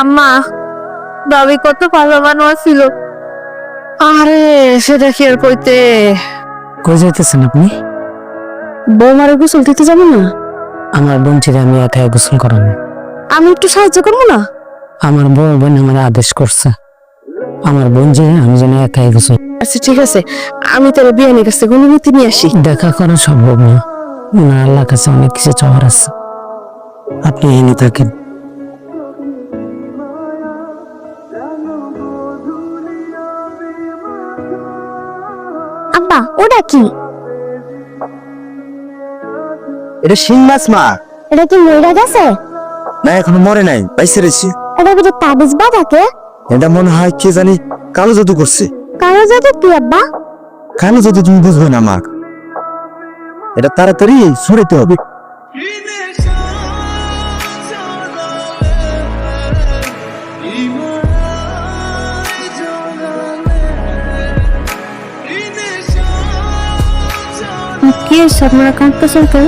আম্মা ভাবি কত ভালো মানুষ ছিল। আরে সেটা কি আর কইতে? কই যাইতেছেন আপনি? বৌমারে গোসল দিতে যাব না? আমার বোন ছিল আমি একাই গোসল করানো আমি একটু সাহায্য করব না? আমার বড় বোন আমার আদেশ করছে। আমার বোন যে আমি যেন একাই গোসল আচ্ছা ঠিক আছে। আমি তোর বিয়ানের কাছে অনুমতি নিয়ে আসি। দেখা করা সম্ভব না। ওনার আল্লাহ কাছে অনেক কিছু চাওয়ার আছে। আপনি এনে থাকেন। আব্বা ওটা কি? এটা শিং মাছ মা। এটা কি মরে গেছে? না এখনও মরে নাই পাইছে রেছি এটা কি তাবিজ বা থাকে এটা মনে হয় কে জানি কালো জাদু করছে। কারও যদি কি আব্বা? কালো জাদু তুমি বুঝবে না মা। এটা তাড়াতাড়ি সরাইতে হবে। কি হয়েছে আপনারা কাঁদতেছেন কেন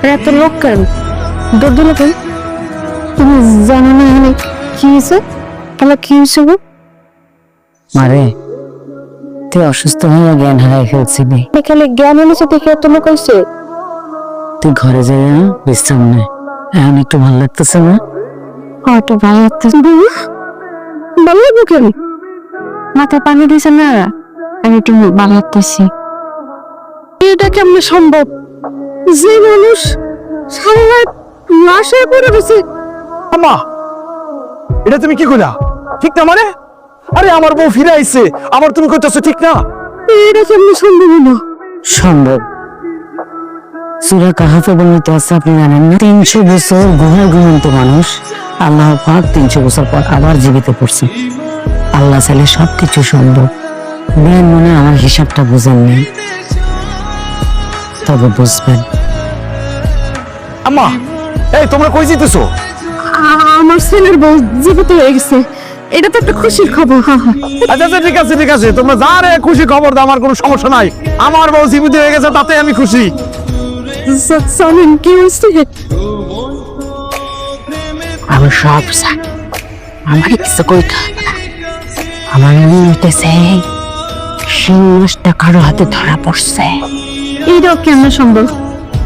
আর এত লোক কেন দৌড় দিল কেন তুমি জানো না এখানে কি হয়েছে? আমার কি হয়েছে গো? মারে তুই অসুস্থ হয়ে জ্ঞান হারাই ফেলছিলি এখানে জ্ঞান এনেছে দেখে লোক হয়েছে তুই ঘরে যাই না বিশ্রাম নে। এখন একটু ভালো লাগতেছে না? হয়তো ভালো লাগতেছে ভালো লাগবে কেন? মাথায় পানি দিয়েছে না? আমি একটু ভালো লাগতেছি। এটা কেমনে সম্ভব? যে মানুষ সারা রাত লাশে পড়ে রয়েছে। আমা এটা তুমি কি কইলা? ঠিক না মানে? আরে আমার বউ ফিরে আইছে। আমার তুমি কইতাছো ঠিক না? এটা কেমনে সম্ভব না। সম্ভব। সুরা কাহাফে বর্ণিত আছে আপনি জানেন না? তিনশো বছর গুহায় ঘুমন্ত মানুষ আল্লাহ পাক তিনশো বছর পর আবার জীবিত করছে। আল্লাহ চাইলে সবকিছু সম্ভব। বিয়ের মনে আমার হিসাবটা বুঝেন নেই। তবে বুঝবেন। আম্মা এই তোমরা কই যেতেছো আমার ছেলের বউ জীবিত হয়ে গেছে। এটা তো একটা খুশির খবর হ্যাঁ হ্যাঁ আচ্ছা আচ্ছা ঠিক আছে ঠিক আছে। তোমরা যা রে খুশি খবর দাও আমার কোনো সমস্যা নাই। আমার বউ জীবিত হয়ে গেছে তাতে আমি খুশি। সামিন কি হয়েছে? আমি সব আমার কিছু কইতে হবে না। আমার মনে হইতেছে সেই কারও হাতে ধরা পড়ছে। এইটাও কেমন সম্ভব?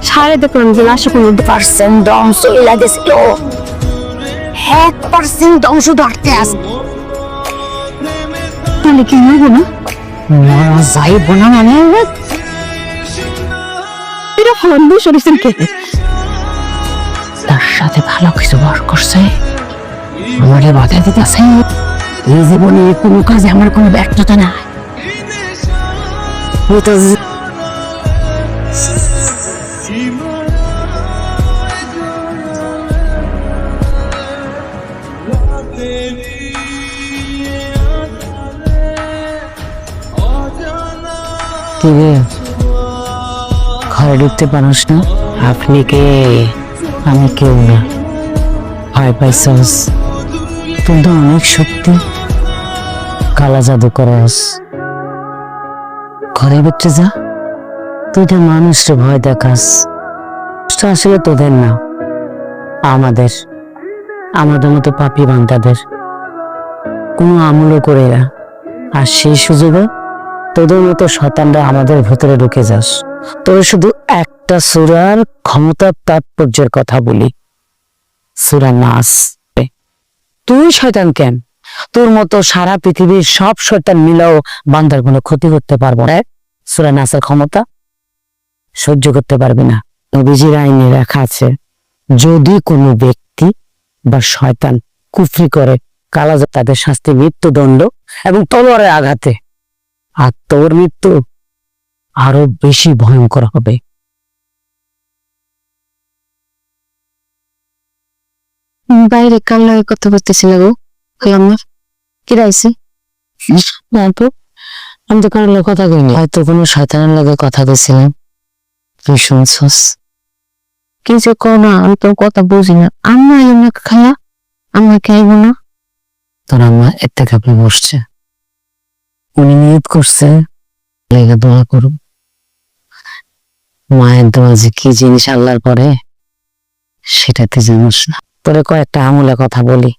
সারে দেখলাম যে লাশে কোনো পার্সেন্ট হইলা গেছিল এক পার্সেন্ট ধ্বংস ধরতে আস তাহলে কি হইব না মরা যাইব না মানে। এটা ফলন বসে রয়েছেন কে? তার সাথে ভালো কিছু বার করছে। আমারে বাধা দিতেছে। এই জীবনে কোনো কাজে আমার কোনো ব্যর্থতা নাই। কি রে ঘরে ঢুকতে পারস না। আপনি কে? আমি কেউ না। ভয় পাইছস? তুই তো অনেক শক্তি। কালা জাদু করস। ঘরে ভিতরে যা। তুই তো মানুষকে ভয় দেখাস। আসলে তোদের না। আমাদের। আমাদের মতো পাপি বান্দাদের। কোনো আমলও করে না। আর সেই সুযোগে তোদের মতো শতানরা আমাদের ভেতরে ঢুকে যাস। তোর শুধু একটা সুরার ক্ষমতা তাৎপর্যের কথা বলি। সুরা নাস তুই শয়তান কেন? তোর মতো সারা পৃথিবীর সব শয়তান মিলাও বান্দার কোনো ক্ষতি করতে পারব না। সুরা নাসের ক্ষমতা সহ্য করতে পারবে না। নবীজির আইনে লেখা আছে, যদি কোনো ব্যক্তি বা শয়তান কুফরি করে, কালা তাদের শাস্তি মৃত্যুদণ্ড এবং তলোয়ারের আঘাতে আর তোর মৃত্যু আরও বেশি ভয়ঙ্কর হবে। বাইরে কার লাগে কথা বলতেছিল গো? হলাম না কি রাইছি? না তো আমি তো কথা কইনি। হয়তো কোনো শয়তানের লগে কথা কইছিলাম। তুই শুনছস? কি যে কো না আমি তো কথা বুঝি না। আমরা এমনি খায়া আমরা খাইব না? তোর আম্মা এতে কাপড়ে বসছে। উনি নিয়ত করছে লেগে দোয়া করুন। মায়ের দোয়া যে কি জিনিস আল্লাহর পরে, সেটাতে জানিস না তোরে কয়েকটা আমলে কথা বলি।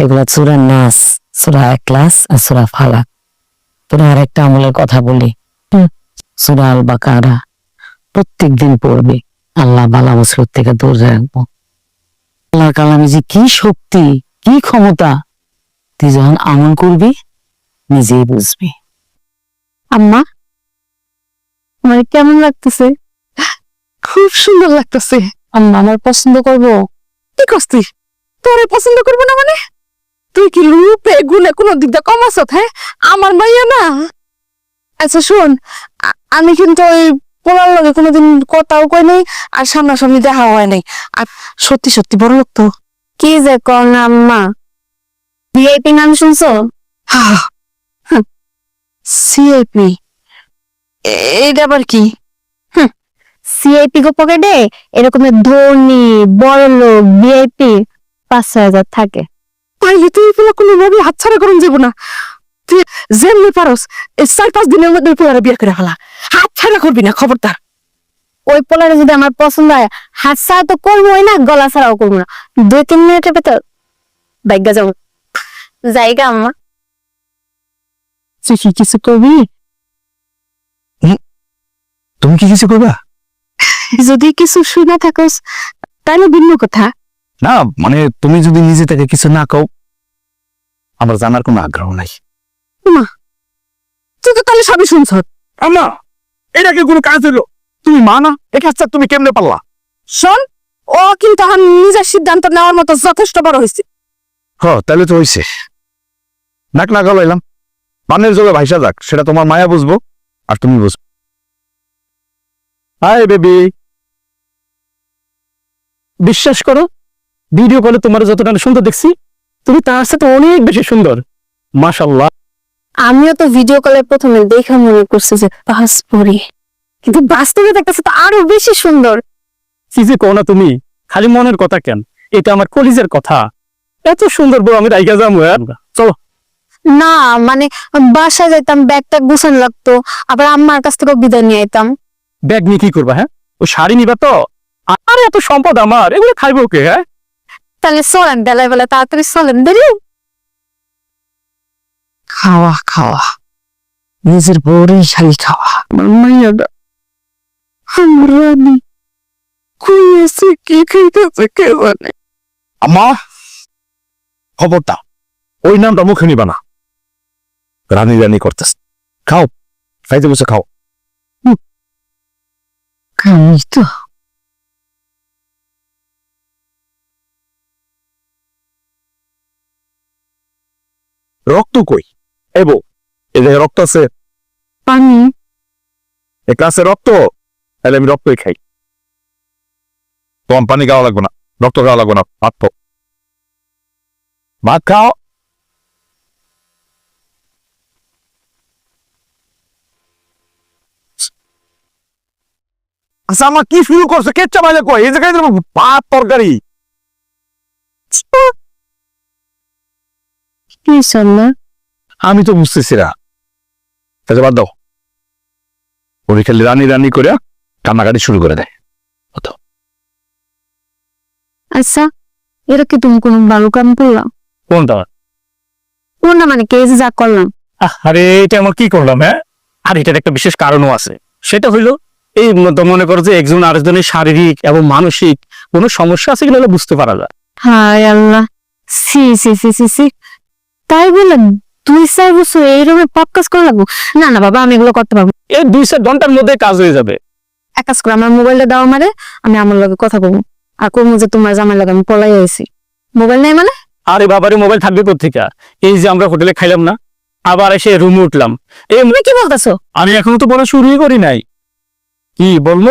এগুলা চূড়া নাচ চূড়া ক্লাস আর চূড়া ফালাক। তোরে আরেকটা আমলের কথা বলি। চূড়া আল বাকারা প্রত্যেক দিন পড়বি। আল্লাহ বালা মুসিবত থেকে দূর রাখব। আল্লাহ কালামে যে কি শক্তি, কি ক্ষমতা, তুই যখন আমল করবি নিজেই বুঝবি। আম্মা আমার কেমন লাগতেছে? খুব সুন্দর লাগতেছে। আম্মা আমার পছন্দ করব। কি করছিস? তোরে পছন্দ করব না মানে? তুই কি রূপে গুণে কোনো দিক দিয়ে কম আছত হ্যাঁ? আমার মাইয়া না। আচ্ছা শোন আমি কিন্তু ওই পোলার লগে কোনোদিন কথাও কই নাই আর সামনাসামনি দেখা হয় নাই। আর সত্যি সত্যি বড় লোক তো। কি যে কর না আম্মা। ভিআইপি নাম শুনছো? সিআইপি এইটা আবার কি? সিআইপি গো পকেটে এরকমের ধনী বড় লোক ভিআইপি পাঁচ হাজার থাকে। তাইলে তুই এগুলো কোনোভাবে হাতছাড়া করুন যাব না। তুই যেমনি পারস এই চার পাঁচ দিনের মধ্যে পোলারে বিয়ে করে ফেলা। হাতছাড়া করবি না খবরদার। ওই পোলারে যদি আমার পছন্দ হয় হাত ছাড়া তো করবোই না গলা ছাড়াও করব না। দুই তিন মিনিটের ভেতর বাইকা যাব। জায়গা আম্মা। তুই কি কিছু করবি? তুমি কি কিছু করবা? যদি কিছু শুনে থাকস তাহলে ভিন্ন কথা। না মানে তুমি যদি নিজে থেকে কিছু না কও আমার জানার কোনো আগ্রহ নাই। তুই তো তাহলে সবই শুনছ। আমা এটা কি কোনো কাজ হলো তুমি মা না? কাজটা তুমি কেমনে পারলা? শোন ও কিন্তু এখন নিজের সিদ্ধান্ত নেওয়ার মতো যথেষ্ট বড় হয়েছে হ তাহলে তো হইছে। নাক না গলাইলাম পানের জলে ভাইসা যাক সেটা তোমার মায়া বুঝব আর তুমি বুঝব। Hi baby. বিশ্বাস করো ভিডিও কলে তোমার যতটা সুন্দর দেখছি তুমি তার সাথে অনেক বেশি সুন্দর। মাশাল্লাহ আমিও তো ভিডিও কলে প্রথমে দেখা মনে করছি যে পাস পরি। কিন্তু বাস্তবে দেখতেছে তো আরও বেশি সুন্দর। কি যে কো না তুমি খালি মনের কথা কেন? এটা আমার কলিজের কথা। এত সুন্দর বউ আমি রাইগা যাব চলো। না মানে বাসায় যাইতাম ব্যাগটা গুছান লাগতো। আবার আম্মার কাছ থেকে বিদায় নিয়ে আইতাম। ব্যাগ নিয়ে কি করবা হ্যাঁ? ও শাড়ি নিবা তো? আরে এত সম্পদ আমার এগুলো খাইবো কে হ্যাঁ? তাহলে চলেন বেলায় বেলা তাড়াতাড়ি চলেন দেরি খাওয়া খাওয়া। নিজের বউরেই শাড়ি খাওয়া। আমার মাইয়াটা আমার রানী। কই আছে কি খাইতেছে কে জানে? আমা খবরটা ওই নামটা মুখে নিবা না। রানী রানী করতেছ। খাও খাইতে বসে খাও। তো। রক্ত কই? এবো জায়গায় রক্ত আছে। পানি। এই ক্লাসে রক্ত? তাহলে আমি রক্তই খাই। তোমার পানি খাওয়া লাগবে না রক্ত খাওয়া লাগবে না ভাত খাও। ভাত খাও। আচ্ছা আমার কি শুরু করছ? বাইলে কই এই জায়গায় ভাত তরকারি। আমি তো বুঝতেছি না। তাহলে বাদ দাও। খালি রানি রানি করে কান্নাকাটি শুরু করে দেয়। আচ্ছা এটা কি তুমি কোনো ভালো কাম করলাম কোনটা? কোন না মানে কে যা করলাম? আরে এটা আমার কি করলাম হ্যাঁ? আর এটার একটা বিশেষ কারণও আছে। সেটা হইল এই মনে করো যে একজন আরেকজনের শারীরিক এবং মানসিক কোনো সমস্যা আছে কিনা বুঝতে পারা যায়। হায় আল্লাহ। সি সি সি সি সি তাই দুই চার বছর এইরকম পাপ কাজ করে লাগবো? না না বাবা আমি এগুলো করতে পারব এই দুই চার ঘণ্টার মধ্যে কাজ হয়ে যাবে। এক কাজ করে আমার মোবাইলটা দাও মারে আমি আমার লগে কথা বলব। আর কমু যে তোমার জামাই লাগে আমি পলাই আইছি। মোবাইল নেই মানে? আরে বাবারে মোবাইল থাকবে কোথেকে এই যে আমরা হোটেলে খাইলাম না আবার এসে রুমে উঠলাম। এই কি বলতেছো? আমি এখনও তো বলা শুরুই করি নাই। কি বলব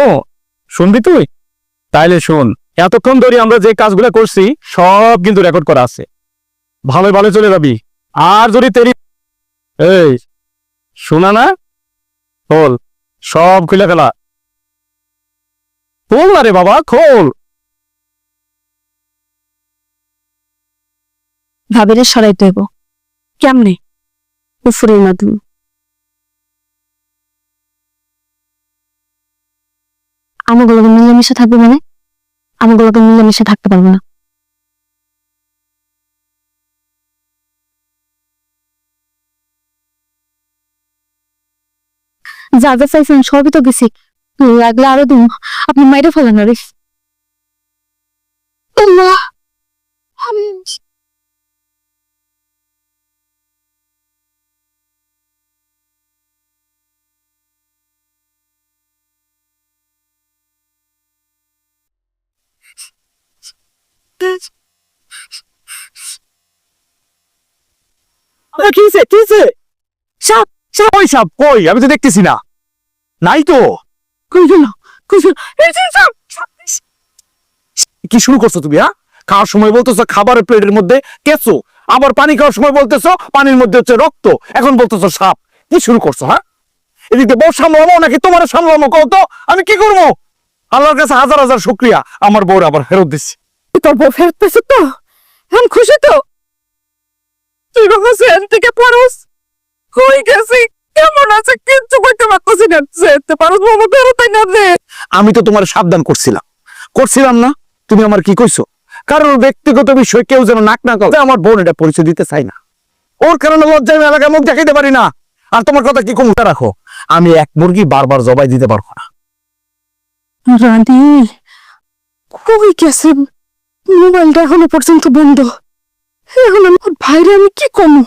শুনবি তুই? তাইলে শোন, এতক্ষণ ধরে আমরা যে কাজগুলো করছি, সব কিন্তু রেকর্ড করা আছে। ভালো ভালো চলে যাবি। আর যদি তেরি এই, শোনা না? খোল, সব খুলে ফেলা। খোল রে বাবা, খোল! ভাবিরে সরাইতে হইব কেমনে? কুফুরের মাধ্যমে। আমাগুলোকে মিলেমিশে থাকবে মানে আমাগুলোকে মিলেমিশে থাকতে পারব না। যা যা চাইছেন সবই তো গেছি। লাগলে আরও দিন, আপনি মাইরে ফেলেন আল্লাহ সাপ সাপ। ওই সাপ? কই? আমি তো দেখতেছি না। নাই তো। কি শুরু করছ তুমি হ্যাঁ? খাওয়ার সময় বলতেছো খাবারের প্লেটের মধ্যে কেঁচো আবার পানি খাওয়ার সময় বলতেছো পানির মধ্যে হচ্ছে রক্ত। এখন বলতেছো সাপ কি শুরু করছ হ্যাঁ? এদিকে বউ সামলাবো নাকি তোমার সামলাবো কও তো? আমি কি করব? আল্লাহর কাছে হাজার হাজার শুক্রিয়া আমার বউর আবার ফেরত দিচ্ছি তোর বউ ফেরত পেয়েছে তো? আমি খুশি তো? তুই থেকে পড়স? কই গেছি। কেমন আছে? কিচ্ছু করতে পারতেছি না। যেতে পারস বাবা ফেরত না দে। আমি তো তোমার সাবধান করছিলাম। করছিলাম না? তুমি আমার কি কইছো? কারণ ব্যক্তিগত বিষয় কেউ যেন নাক না করে আমার বোন এটা পরিচয় দিতে চাই না। ওর কারণে লজ্জায় আমি এলাকায় মুখ দেখাইতে পারি না। আর তোমার কথা কি কমতে রাখো। আমি এক মুরগি বারবার জবাই দিতে পারব না। রানী কই গেছে? মোবাইলটা এখনও পর্যন্ত বন্ধ। এখন আমার ভাইরে আমি কি কমু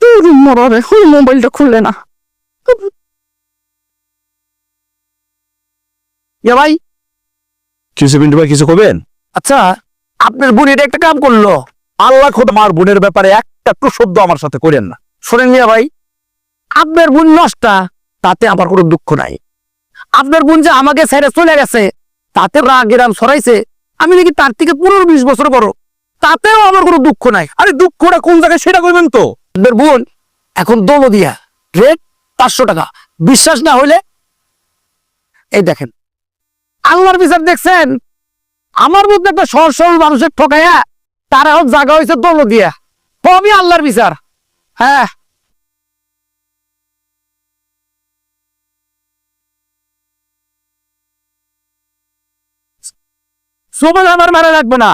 তোর মরার এখন মোবাইলটা খুললে না। ইয়া ভাই। কিছু পিন্টু ভাই কিছু করবেন? আচ্ছা আপনার বোন এটা একটা কাম করল। আল্লাহ খোদ আমার বোনের ব্যাপারে একটা একটু শব্দ আমার সাথে করেন না। শোনেন মিয়া ভাই আপনার বোন নষ্টা। তাতে আমার কোনো দুঃখ নাই। আপনার বোন যে আমাকে ছেড়ে চলে গেছে, তাতে রাগ গেরাম সরাইছে আমি নাকি তার থেকে পনেরো বিশ বছর বড়, তাতেও আমার কোনো দুঃখ নাই। আরে দুঃখটা কোন জায়গায় সেটা করবেন তো? আপনার বোন এখন দোলো দিয়া রেট পাঁচশো টাকা। বিশ্বাস না হইলে, এই দেখেন, আল্লাহর বিচার দেখছেন? আমার মধ্যে একটা সহজ সরল মানুষের ঠকাইয়া তার জায়গা হয়েছে দৌল দিয়া সবই আল্লাহর বিচার? হ্যাঁ সুবল আমার মারা লাগবে না।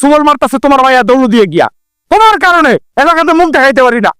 সুবল মারতাছে তোমার ভাইয়া দৌড় দিয়ে গিয়া। তোমার কারণে এলাকাতে মুখ দেখাইতে পারি না।